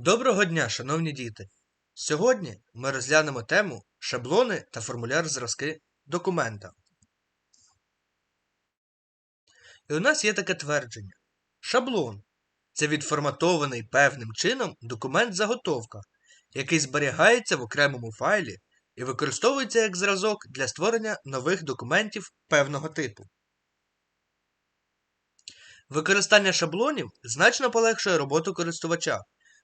Доброго дня, шановні діти! Сьогодні ми розглянемо тему шаблони та формуляр зразки документа. І у нас є таке твердження. Шаблон це відформатований певним чином документ-заготовка, який зберігається в окремому файлі і використовується як зразок для створення нових документів певного типу. Використання шаблонів значно полегшує роботу користувача,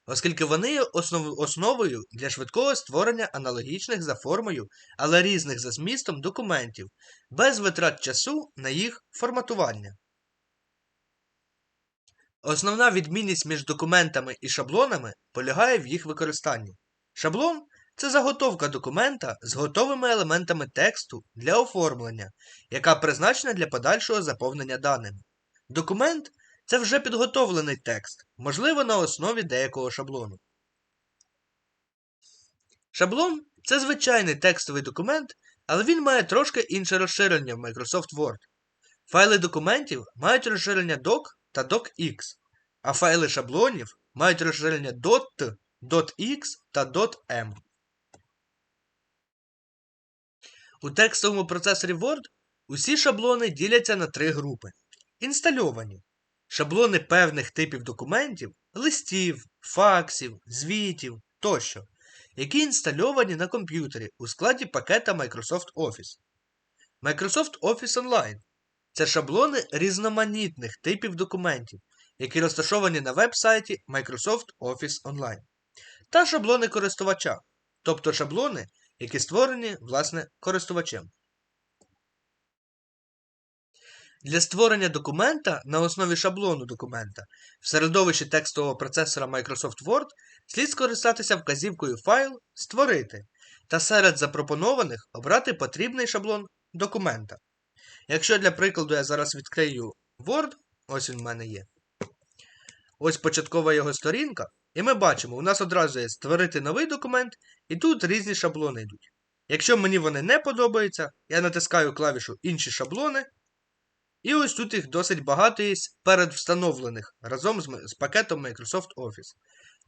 оскільки вони є основ- основою для швидкого створення аналогічних за формою, але різних за змістом документів, без витрат часу на їх форматування. Основна відмінність між документами і шаблонами полягає в їх використанні. Шаблон це заготовка документа з готовими елементами тексту для оформлення, яка призначена для подальшого заповнення даними. Документ це вже підготовлений текст, можливо, на основі деякого шаблону. Шаблон це звичайний текстовий документ, але він має трошки інше розширення в Microsoft Word. Файли документів мають розширення doc та docx, а файли шаблонів мають розширення dot, .x та .m. У текстовому процесорі Word усі шаблони діляться на три групи. Інстальовані шаблони певних типів документів, листів, факсів, звітів тощо, які інстальовані на комп'ютері у складі пакета Microsoft Office. Microsoft Office Online це шаблони різноманітних типів документів, які розташовані на веб-сайті Microsoft Office Online, та шаблони користувача, тобто шаблони, які створені власне користувачем. Для створення документа на основі шаблону документа в середовищі текстового процесора Microsoft Word слід скористатися вказівкою Файл Створити та серед запропонованих обрати потрібний шаблон документа. Якщо для прикладу я зараз відкрию Word, ось він в мене є. Ось початкова його сторінка, і ми бачимо, у нас одразу є створити новий документ, і тут різні шаблони йдуть. Якщо мені вони не подобаються, я натискаю клавішу Інші шаблони. І ось тут їх досить багато є передвстановлених разом з, з пакетом Microsoft Office.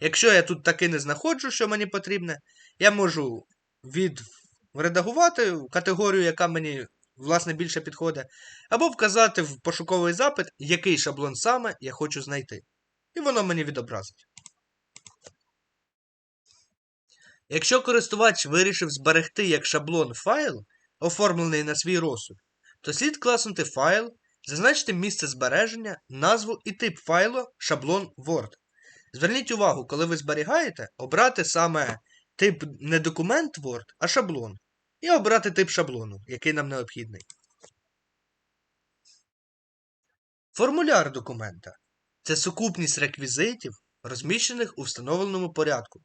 Якщо я тут таки не знаходжу, що мені потрібне, я можу відредагувати категорію, яка мені власне більше підходить, або вказати в пошуковий запит, який шаблон саме я хочу знайти. І воно мені відобразить. Якщо користувач вирішив зберегти як шаблон файл, оформлений на свій розсуд, то слід класнути файл, зазначити місце збереження, назву і тип файлу шаблон Word. Зверніть увагу, коли ви зберігаєте, обрати саме тип не документ Word, а шаблон. І обрати тип шаблону, який нам необхідний. Формуляр документа це сукупність реквізитів, розміщених у встановленому порядку.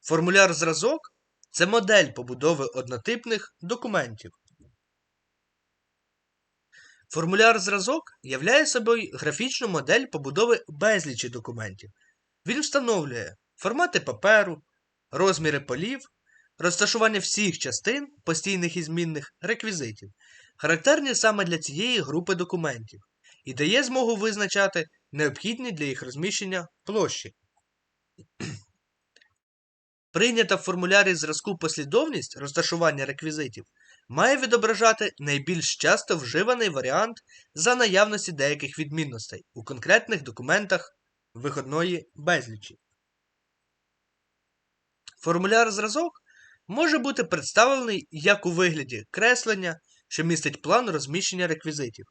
Формуляр зразок це модель побудови однотипних документів. Формуляр зразок являє собою графічну модель побудови безлічі документів. Він встановлює формати паперу, розміри полів, розташування всіх частин, постійних і змінних реквізитів, характерні саме для цієї групи документів, і дає змогу визначати необхідні для їх розміщення площі. Прийнята в формулярі зразку послідовність розташування реквізитів має відображати найбільш часто вживаний варіант за наявності деяких відмінностей у конкретних документах виходної безлічі. Формуляр зразок може бути представлений як у вигляді креслення, що містить план розміщення реквізитів,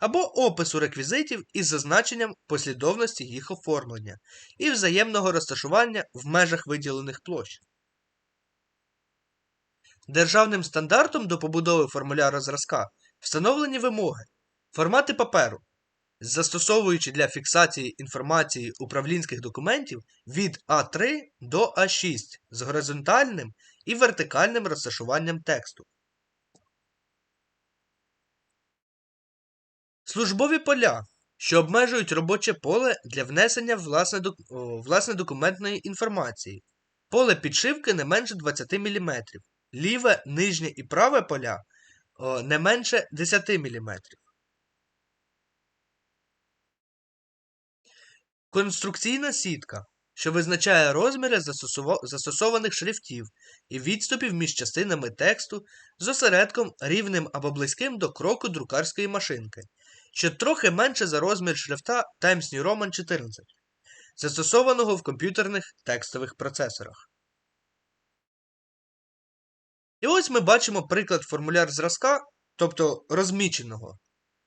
або опису реквізитів із зазначенням послідовності їх оформлення і взаємного розташування в межах виділених площ. Державним стандартом до побудови формуляру зразка встановлені вимоги, формати паперу, застосовуючи для фіксації інформації управлінських документів від А3 до А6 з горизонтальним і вертикальним розташуванням тексту. Службові поля, що обмежують робоче поле для внесення власне, власне документної інформації. Поле підшивки не менше 20 мм. Ліве, нижнє і праве поля не менше 10 мм. Конструкційна сітка, що визначає розміри застосованих шрифтів і відступів між частинами тексту з осередком рівним або близьким до кроку друкарської машинки, що трохи менше за розмір шрифта Times New Roman 14, застосованого в комп'ютерних текстових процесорах. І ось ми бачимо приклад формуляр зразка, тобто розміченого,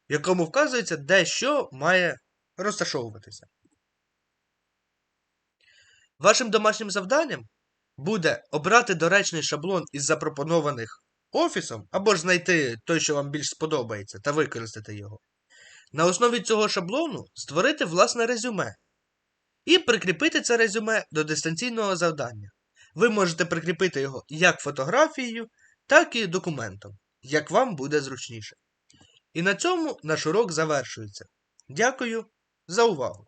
в якому вказується, де що має розташовуватися. Вашим домашнім завданням буде обрати доречний шаблон із запропонованих офісом, або ж знайти той, що вам більш сподобається, та використати його. На основі цього шаблону створити власне резюме і прикріпити це резюме до дистанційного завдання. Ви можете прикріпити його як фотографією, так і документом, як вам буде зручніше. І на цьому наш урок завершується. Дякую за увагу!